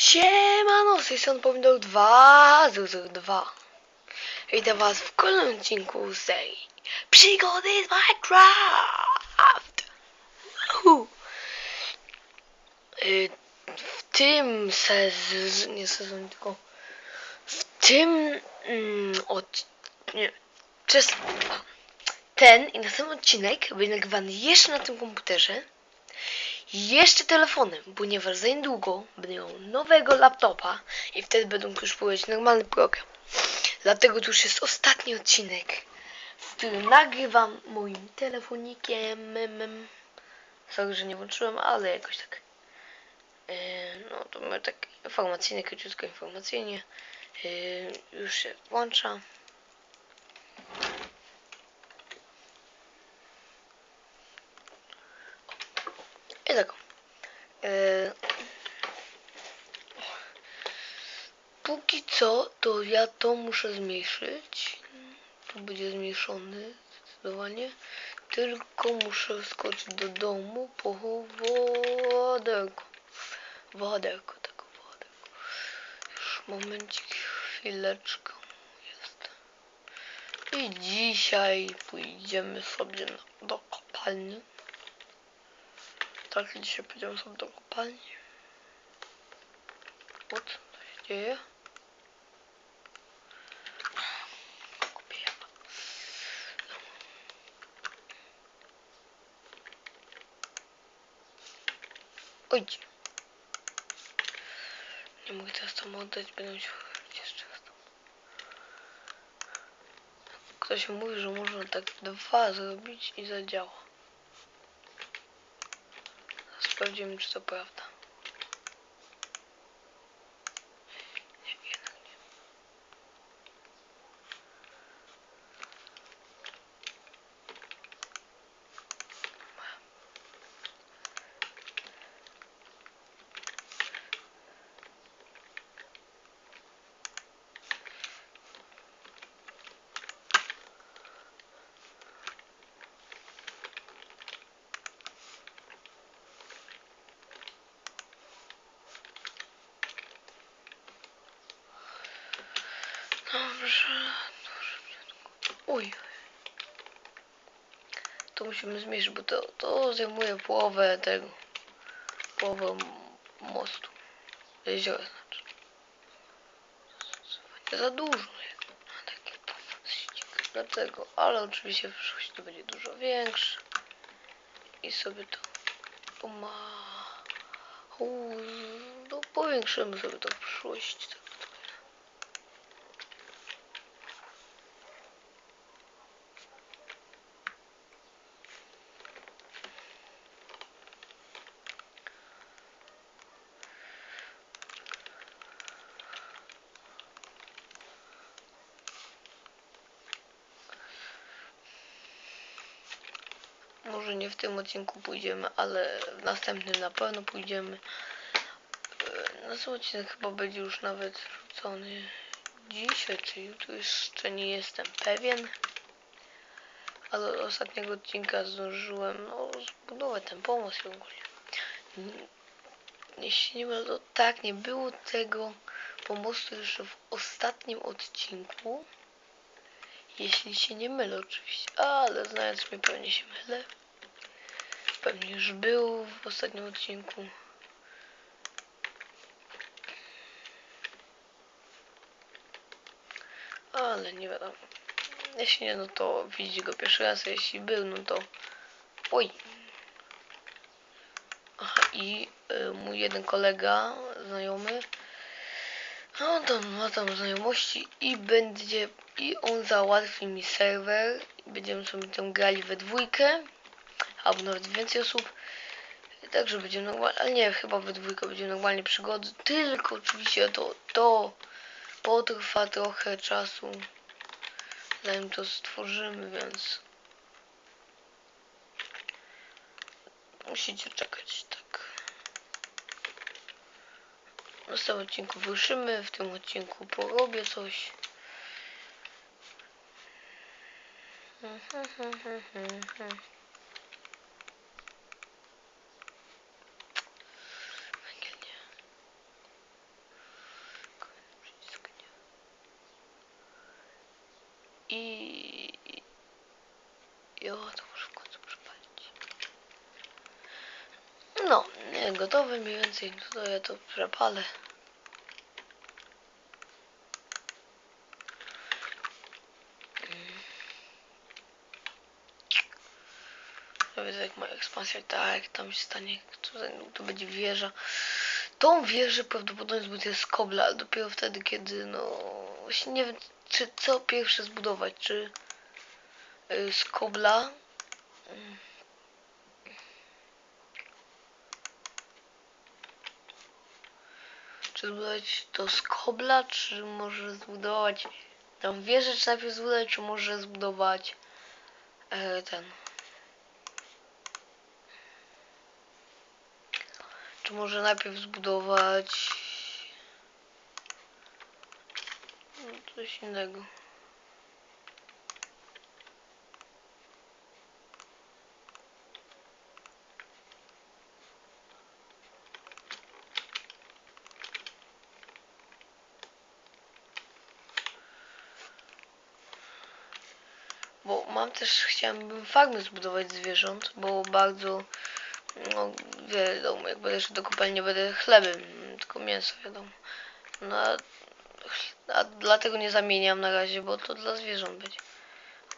Siemano, z tej strony Pomidor 2 2 Witam was w kolejnym odcinku serii Przygody z Minecraft. Y, W tym sez... nie sezonie, tylko w tym mm, od... nie, przez ten i następny odcinek będzie nagrywany jeszcze na tym komputerze jeszcze telefonem, ponieważ za niedługo będę miał nowego laptopa i wtedy będą już powiedzieć normalny program. Dlatego to już jest ostatni odcinek, w którym nagrywam moim telefonikiem. Sorry, że nie włączyłem, ale jakoś tak. E, No to my tak informacyjnie, króciutko informacyjnie. E, Już się włącza. I tak. E, póki co, to ja to muszę zmniejszyć. Tu będzie zmniejszony zdecydowanie. Tylko muszę skoczyć do domu po woderko. Woderko, tak, woderko. Już momencik, chwileczkę. Jest. I dzisiaj pójdziemy sobie do kopalni. Tak, dzisiaj pójdziemy sobie do kopalni. What? Co się dzieje? Kupię japa. Ojdź. Nie mogę teraz tam oddać, będę musiał jeszcze raz tam. Ktoś Подтвердим, что правда. Uj. To musimy zmniejszyć, bo to, to zajmuje połowę tego. Połowę mostu. Jeziora znaczy. Nie za dużo. Dlatego, ale oczywiście w przyszłości to będzie dużo większe. I sobie to poma... No powiększymy sobie to w przyszłości. Może nie w tym odcinku pójdziemy, ale w następnym na pewno pójdziemy. E, Następny odcinek chyba będzie już nawet wrzucony dzisiaj czy jutro, jeszcze nie jestem pewien. Ale od ostatniego odcinka zdążyłem no, zbudować ten pomost ogólnie. Jeśli nie mylę, to tak, nie było tego pomostu jeszcze w ostatnim odcinku. Jeśli się nie mylę oczywiście, ale znając mnie pewnie się mylę. Pewnie już był w ostatnim odcinku. Ale nie wiadomo. Jeśli nie, no to widzi go pierwszy raz, a jeśli był, no to... Oj! Aha, i y, mój jeden kolega, znajomy, no tam ma tam znajomości i będzie, i on załatwi mi serwer będziemy sobie tam grali we dwójkę, albo nawet więcej osób. Także będzie normalnie, ale nie, chyba we dwójkę będzie normalnie przygody, tylko oczywiście to, to potrwa trochę czasu, zanim to stworzymy, więc musicie czekać, tak. W następnym odcinku wyruszymy, w tym odcinku porobię coś. Węgiel nie. No, nie, gotowe mniej więcej. No to ja to przepalę. Ja widzę jak moja ekspansja, tak, tam się stanie, to, będzie wieża. Tą wieżę prawdopodobnie zbuduję z kobla, dopiero wtedy, kiedy no... Właśnie nie wiem, czy co pierwsze zbudować, czy y, z kobla. Mm. Czy zbudować to z kobla, czy może zbudować tą wieżę, czy najpierw zbudować, czy może zbudować e, ten... Czy może najpierw zbudować no, coś innego. Bo mam też, chciałbym farmy zbudować zwierząt, bo bardzo no wiadomo, jak będę szedł do kopalni, będę chlebem, tylko mięso wiadomo. No a, a dlatego nie zamieniam na razie, bo to dla zwierząt będzie.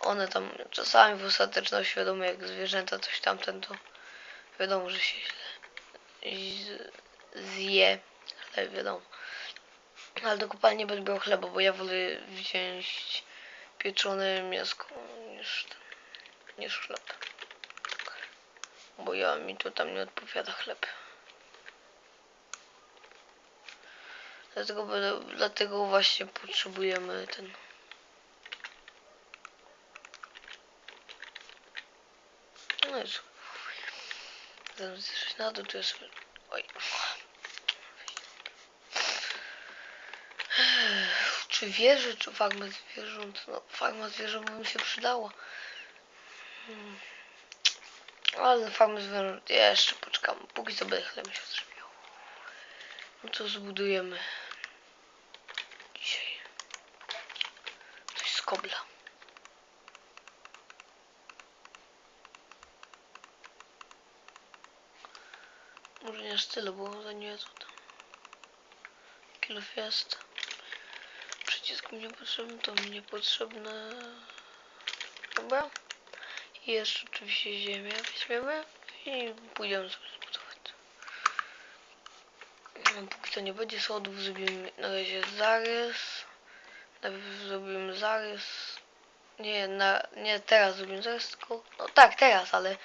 One tam czasami w ostateczności wiadomo jak zwierzęta coś tamten to wiadomo, że się źle zje chleb, wiadomo. Ale do kopalni będę brał chleba, bo ja wolę wziąć pieczone mięsko niż, niż chleb. Bo ja mi to tam nie odpowiada chleb. Dlatego, dlatego właśnie potrzebujemy ten. No już. Zaraz zjeżdżać na dół, to jest... Oj. Czy wieży, czy farma zwierząt? No, farma zwierząt by mi się przydała. Hmm. Ale farmy zwierząt jeszcze poczekam. Póki co będę chleb się zrzebiał. No to zbudujemy dzisiaj coś z kobla. Może nie aż tyle, bo za nie to tam. Kilof jest. Przycisk mi niepotrzebny, to mi niepotrzebne. Dobra. I jeszcze oczywiście ziemię weźmiemy i pójdziemy sobie zbudować. Póki to nie będzie schodów, zrobimy na razie zarys. Najpierw zrobimy zarys. Nie, na, nie teraz zrobimy zarys, tylko... No tak, teraz, ale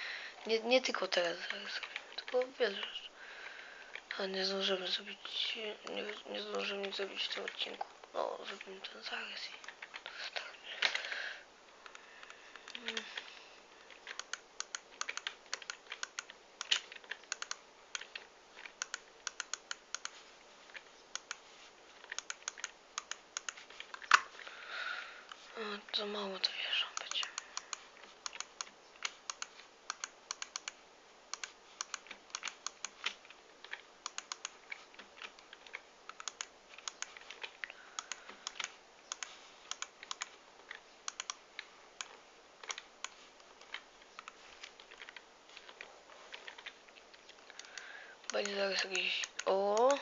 nie, nie tylko teraz zarys zrobimy, tylko rzeczy. A nie zdążymy zrobić, nie, nie zdążymy nic zrobić w tym odcinku. No, zrobimy ten zarys i to wystarczy. Mm. O, za mało to wierzę będzie. Będzie zaraz jakiś... O! Oj,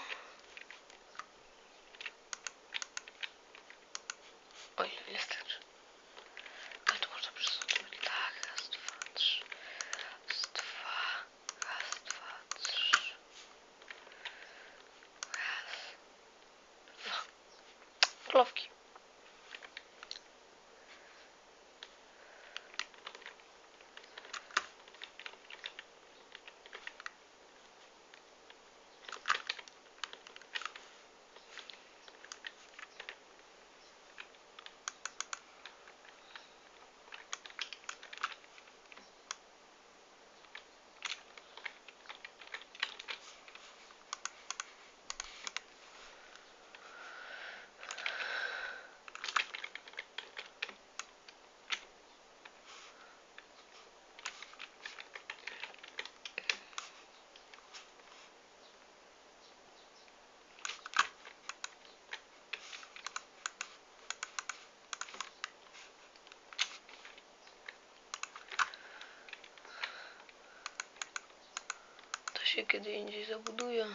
się kiedy indziej zabuduję.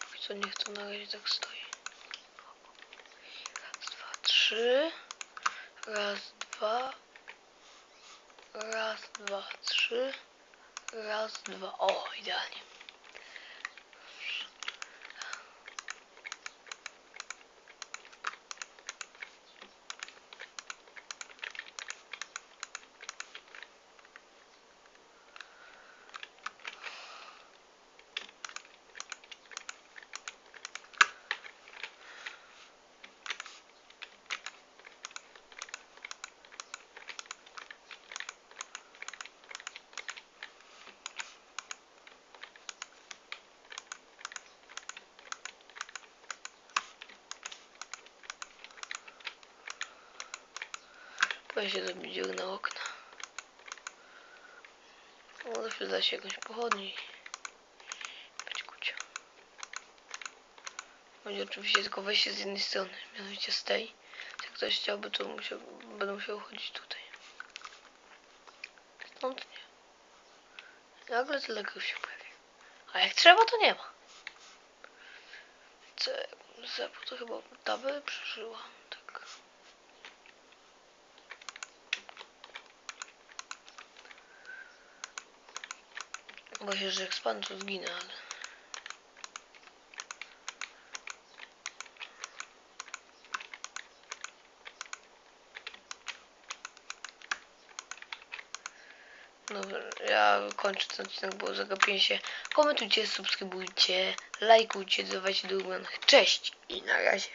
Póki co niech to na razie tak stoi. Raz, dwa, trzy. Raz, dwa. Raz, dwa, trzy. Raz, dwa. O, idealnie. Boję się zrobić na okna. Może przyda się jakąś pochodni. Być kucia. Będzie oczywiście tylko wejście z jednej strony, mianowicie z tej. Jak ktoś chciałby, to musiał, będę musiał chodzić tutaj. Stąd nie. Nagle tyle grów się pojawi. A jak trzeba, to nie ma. C, C, to chyba tabę przeżyła. Tak. Boję się, że jak spadnę, to zginę, ale... Dobra, ja kończę ten odcinek, bo zagapiłem się. Komentujcie, subskrybujcie, lajkujcie, dawajcie do. Cześć i na razie.